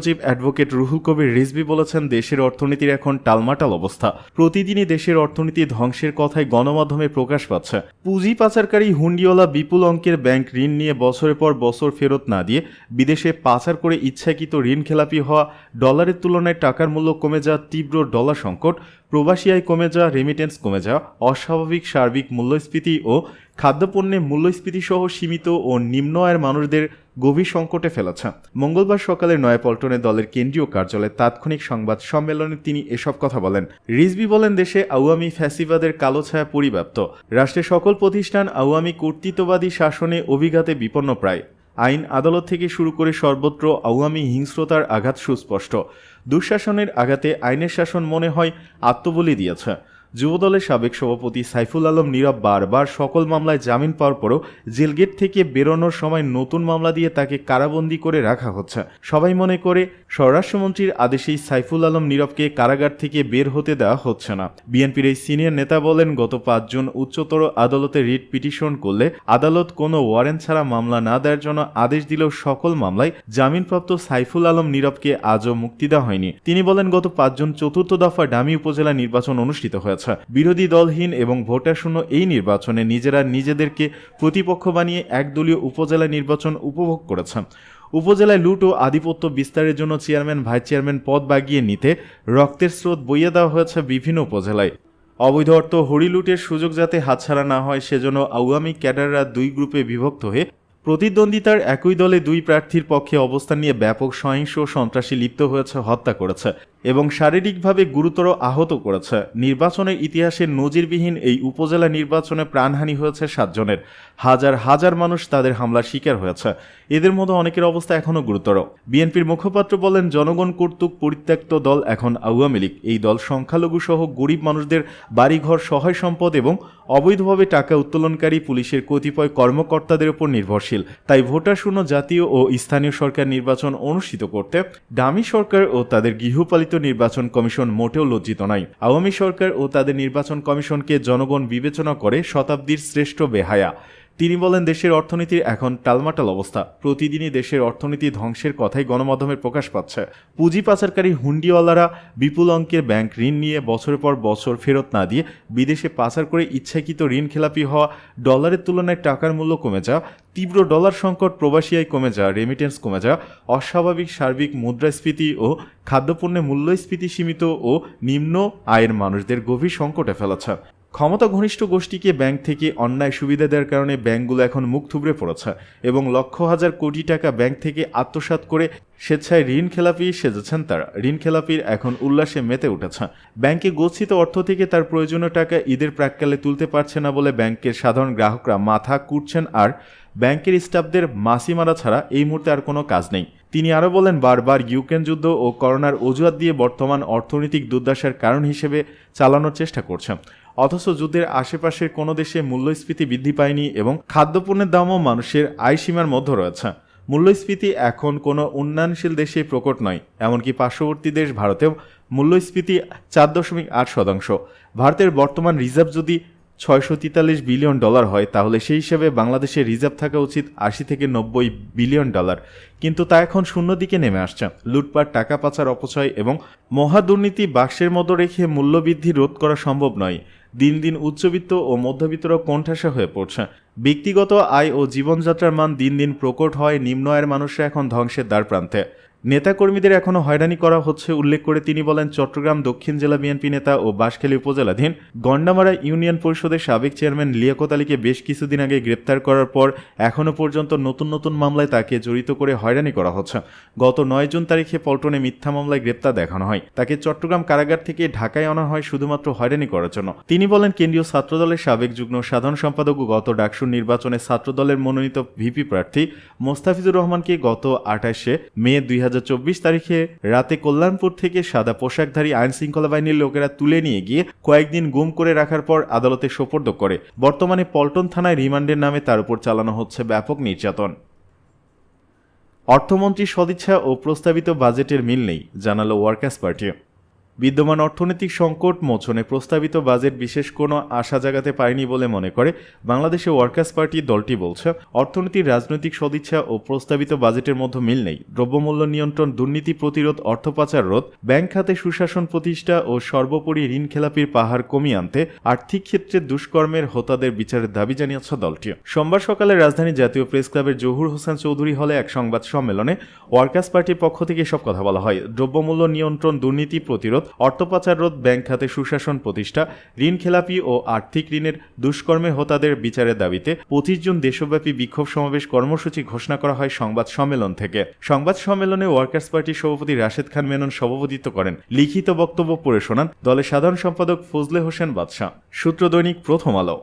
সচিব অ্যাডভোকেট রুহুল কবির রিজবি বলেছেন, দেশের অর্থনীতির এখন টালমাটাল অবস্থা। প্রতিদিনই দেশের অর্থনীতি ধ্বংসের কথায় গণমাধ্যমে প্রকাশ পাচ্ছে। পুঁজি পাচারকারী হুন্ডিওলা বিপুল অঙ্কের ব্যাংক ঋণ নিয়ে বছরের পর বছর ফেরত না দিয়ে বিদেশে পাচার করে ইচ্ছাকৃত ঋণ খেলাপি হওয়া, ডলারের তুলনায় টাকার মূল্য কমে যাওয়া তীব্র ডলার সংকট প্রবাসী আয় কমে যাওয়া রেমিটেন্স কমে যাওয়া, অস্বাভাবিক সার্বিক মূল্যস্ফীতি ও খাদ্যপণ্যে মূল্যস্ফীতি সহ সীমিত ও নিম্ন আয়ের মানুষদের গভীর সংকটে ফেলেছে। মঙ্গলবার সকালে নয়াপল্টনে দলের কেন্দ্রীয় কার্যালয়ে তাৎক্ষণিক সংবাদ সম্মেলনে তিনি এসব কথা বলেন। রিজবি বলেন, দেশে আওয়ামী ফ্যাসিবাদের কালো ছায়া পরিব্যাপ্ত। রাষ্ট্রের সকল প্রতিষ্ঠান আওয়ামী কর্তৃত্ববাদী শাসনে অভিঘাতে বিপন্ন প্রায়। আইন আদালত থেকে শুরু করে সর্বত্র আওয়ামী হিংস্রতার আঘাত সুস্পষ্ট। দুঃশাসনের আঘাতে আইনের শাসন মনে হয় আত্মবলি দিয়েছে। যুবদলের সাবেক সভাপতি সাইফুল আলম নীরব বারবার সকল মামলায় জামিন পাওয়ার পরও জেলগেট থেকে বেরোনোর সময় নতুন মামলা দিয়ে তাকে কারাবন্দি করে রাখা হচ্ছে। সবাই মনে করে স্বরাষ্ট্রমন্ত্রীর আদেশেই সাইফুল আলম নীরবকে কারাগার থেকে বের হতে দেওয়া হচ্ছে না। বিএনপির এই সিনিয়র নেতা বলেন, গত পাঁচজন উচ্চতর আদালতে রিট পিটিশন করলে আদালত কোনো ওয়ারেন্ট ছাড়া মামলা না দেওয়ার জন্য আদেশ দিলেও সকল মামলায় জামিনপ্রাপ্ত সাইফুল আলম নীরবকে আজও মুক্তি দেওয়া হয়নি। তিনি বলেন, গত পাঁচজন চতুর্থ দফা ডামি উপজেলা নির্বাচন অনুষ্ঠিত হয়েছে। বিরোধী দলহীন এবং ভোটার শূন্য এই নির্বাচনে নিজেরা নিজেদেরকে প্রতিপক্ষ বানিয়ে একদলীয় উপজেলা নির্বাচন উপভোগ করেছে উপজেলায় লুট ও আধিপত্য বিস্তারের জন্য চেয়ারম্যান, ভাইস চেয়ারম্যান পদ বাগিয়ে নিতে রক্তের স্রোত বইয়ে দেওয়া হয়েছে বিভিন্ন উপজেলায়। অবৈধ অর্থ হরিলুটের সুযোগ যাতে হাতছাড়া না হয়, সেজন্য আওয়ামী ক্যাডাররা দুই গ্রুপে বিভক্ত হয়ে প্রতিদ্বন্দ্বিতার একই দলে দুই প্রার্থীর পক্ষে অবস্থান নিয়ে ব্যাপক সহিংস সন্ত্রাসী লিপ্ত হয়েছে, হত্যা করেছে। এবং শারীরিকভাবে গুরুতর আহত করেছে। নির্বাচনের ইতিহাসে নজিরবিহীন এই উপজেলা নির্বাচনে প্রাণহানি হয়েছে সাতজনের। হাজার হাজার মানুষ তাদের হামলার শিকার হয়েছে। এদের মধ্যে অনেকের অবস্থা এখনও গুরুতর। বিএনপির মুখপাত্র বলেন, জনগণ কর্তৃক পরিত্যক্ত দল এখন আওয়ামী লীগ। এই দল সংখ্যালঘু সহ গরিব মানুষদের বাড়িঘর সহায় সম্পদ এবং অবৈধভাবে টাকা উত্তোলনকারী পুলিশের কতিপয় কর্মকর্তাদের উপর নির্ভরশীল। তাই ভোটার শূন্য জাতীয় ও স্থানীয় সরকার নির্বাচন অনুষ্ঠিত করতে ডামি সরকার ও তাদের গৃহপালিত নির্বাচন কমিশন মোটেও লজ্জিত নয়। আওয়ামী সরকার ও তাদের নির্বাচন কমিশনকে জনগণ বিবেচনা করে শতাব্দীর শ্রেষ্ঠ বেহায়া। তিনি বলেন, দেশের অর্থনীতির এখন টালমাটাল অবস্থা। প্রতিদিনই দেশের অর্থনীতি ধ্বংসের কথাই গণমাধ্যমে প্রকাশ পাচ্ছে। পুঁজি পাচারকারী হুন্ডিওয়ালারা বিপুল অঙ্কের ব্যাংক ঋণ নিয়ে বছরের পর বছর ফেরত না দিয়ে বিদেশে পাচার করে ইচ্ছাকৃত ঋণ খেলাপি হওয়া, ডলারের তুলনায় টাকার মূল্য কমে যাওয়া, তীব্র ডলার সংকট প্রবাসী কমে যাওয়া রেমিটেন্স কমে যাওয়া, অস্বাভাবিক সার্বিক মুদ্রাস্ফীতি ও খাদ্যপণ্যের মূল্যস্ফীতি সীমিত ও নিম্ন আয়ের মানুষদের গভীর সংকটে ফেলেছে। ক্ষমতা ঘনিষ্ঠ গোষ্ঠীকে ব্যাংক থেকে অন্যায় সুবিধা দেওয়ার কারণে ব্যাংকগুলো এখন মুখ থুবড়ে পড়েছে এবং লক্ষ হাজার কোটি টাকা ব্যাংক থেকে আত্মসাৎ করে স্বেচ্ছায় ঋণ খেলাপি সেজেছেন তারা। ঋণ খেলাপির এখন উল্লাসে মেতে উঠেছে। ব্যাংকে গচ্ছিত অর্থ থেকে তার প্রয়োজনীয় টাকা ঈদের প্রাককালে তুলতে পারছে না বলে ব্যাংকের সাধারণ গ্রাহকরা মাথা কুটছেন আর ব্যাংকের স্টাফদের মাসি মারা ছাড়া এই মুহূর্তে আর কোনো কাজ নেই। তিনি আরও বলেন, বারবার ইউক্রেন যুদ্ধ ও করোনার অজুহাত দিয়ে বর্তমান অর্থনৈতিক দুর্দশার কারণ হিসেবে চালানোর চেষ্টা করছেন অথচ যুদ্ধের আশেপাশের কোনো দেশে মূল্যস্ফীতি বৃদ্ধি পায়নি এবং খাদ্যপণ্যের দামও মানুষের আয়সীমার মধ্যে রয়েছে। মূল্যস্ফীতি এখন কোনো উন্নয়নশীল দেশে প্রকট নয়, এমনকি পার্শ্ববর্তী দেশ ভারতেও মূল্যস্ফীতি চার দশমিক আট শতাংশ। ভারতের বর্তমান রিজার্ভ যদি ছয়শো তেতাল্লিশ বিলিয়ন ডলার হয়, তাহলে সেই হিসেবে বাংলাদেশের রিজার্ভ থাকা উচিত আশি থেকে নব্বই বিলিয়ন ডলার। কিন্তু তা এখন শূন্য দিকে নেমে আসছে। লুটপাট, টাকা পাচার, অপচয় এবং মহা দুর্নীতি বাক্সের মতো রেখে মূল্যবৃদ্ধি রোধ করা সম্ভব নয়। দিন দিন উচ্চবিত্ত ও মধ্যবিত্তরা কোণঠাসা হয়ে পড়ছে। ব্যক্তিগত আয় ও জীবনযাত্রার মান দিন দিন প্রকট হয়, নিম্ন আয়ের মানুষরা এখন ধ্বংসের দ্বার প্রান্তে নেতাকর্মীদের এখনও হয়রানি করা হচ্ছে, উল্লেখ করে তিনি বলেন, চট্টগ্রাম দক্ষিণ জেলা বিএনপি নেতা ও বাঁশখালী উপজেলাধীন গন্ডামারা ইউনিয়ন পরিষদের সাবেক চেয়ারম্যান লিয়াকত আলীকে বেশ কিছুদিন আগে গ্রেপ্তার করার পর এখনও পর্যন্ত নতুন নতুন মামলায় তাকে জড়িত করে হয়রানি করা হচ্ছে। গত নয় জুন তারিখে পল্টনে মিথ্যা মামলায় গ্রেপ্তার দেখানো হয়। তাকে চট্টগ্রাম কারাগার থেকে ঢাকায় আনা হয় শুধুমাত্র হয়রানি করার জন্য। তিনি বলেন, কেন্দ্রীয় ছাত্রদলের সাবেক যুগ্ম সাধারণ সম্পাদক ও গত ডাকসুর নির্বাচনে ছাত্রদলের মনোনীত ভিপি প্রার্থী মোস্তাফিজুর রহমানকে গত আঠাশে মে দুই হাজার তারিখে রাতে কল্যাণপুর থেকে সাদা পোশাকধারী আইন শৃঙ্খলা বাহিনীর লোকেরা তুলে নিয়ে গিয়ে কয়েকদিন গুম করে রাখার পর আদালতে সোপর্দ করে। বর্তমানে পল্টন থানায় রিমান্ডের নামে তার উপর চালানো হচ্ছে ব্যাপক নির্যাতন। অর্থমন্ত্রী সদিচ্ছা ও প্রস্তাবিত বাজেটের মিল নেই, জানালো ওয়ার্কার্স পার্টি। বিদ্যমান অর্থনৈতিক সংকট মোচনে প্রস্তাবিত বাজেট বিশেষ কোনো আশা জাগাতে পারেনি বলে মনে করে বাংলাদেশে ওয়ার্কার্স পার্টি দলটি বলছে। অর্থনীতির রাজনৈতিক সদিচ্ছা ও প্রস্তাবিত বাজেটের মধ্যে মিল নেই। দ্রব্যমূল্য নিয়ন্ত্রণ, দুর্নীতি প্রতিরোধ, অর্থ পাচার রোধ, ব্যাংক খাতে সুশাসন প্রতিষ্ঠা ও সর্বোপরি ঋণ খেলাপির পাহাড় কমিয়ে আনতে আর্থিক ক্ষেত্রে দুষ্কর্মের হোতাদের বিচারের দাবি জানিয়েছে দলটি। সোমবার সকালে রাজধানী জাতীয় প্রেস ক্লাবের জহুর হোসেন চৌধুরী হলে এক সংবাদ সম্মেলনে ওয়ার্কার্স পার্টির পক্ষ থেকে এসব কথা বলা হয়। দ্রব্যমূল্য নিয়ন্ত্রণ, দুর্নীতি প্রতিরোধ অর্থ পাচার রোধ ব্যাংক খাতে সুশাসন প্রতিষ্ঠা, ঋণ খেলাপি ও আর্থিক ঋণের দুষ্কর্মে হোতাদের বিচারের দাবিতে পঁচিশ জুন দেশব্যাপী বিক্ষোভ সমাবেশ কর্মসূচি ঘোষণা করা হয় সংবাদ সম্মেলন থেকে। সংবাদ সম্মেলনে ওয়ার্কার্স পার্টির সভাপতি রাশেদ খান মেনন সভাপতিত্ব করেন। লিখিত বক্তব্য পড়ে শোনান দলের সাধারণ সম্পাদক ফজলে হোসেন বাদশাহ। সূত্র দৈনিক প্রথম আলো।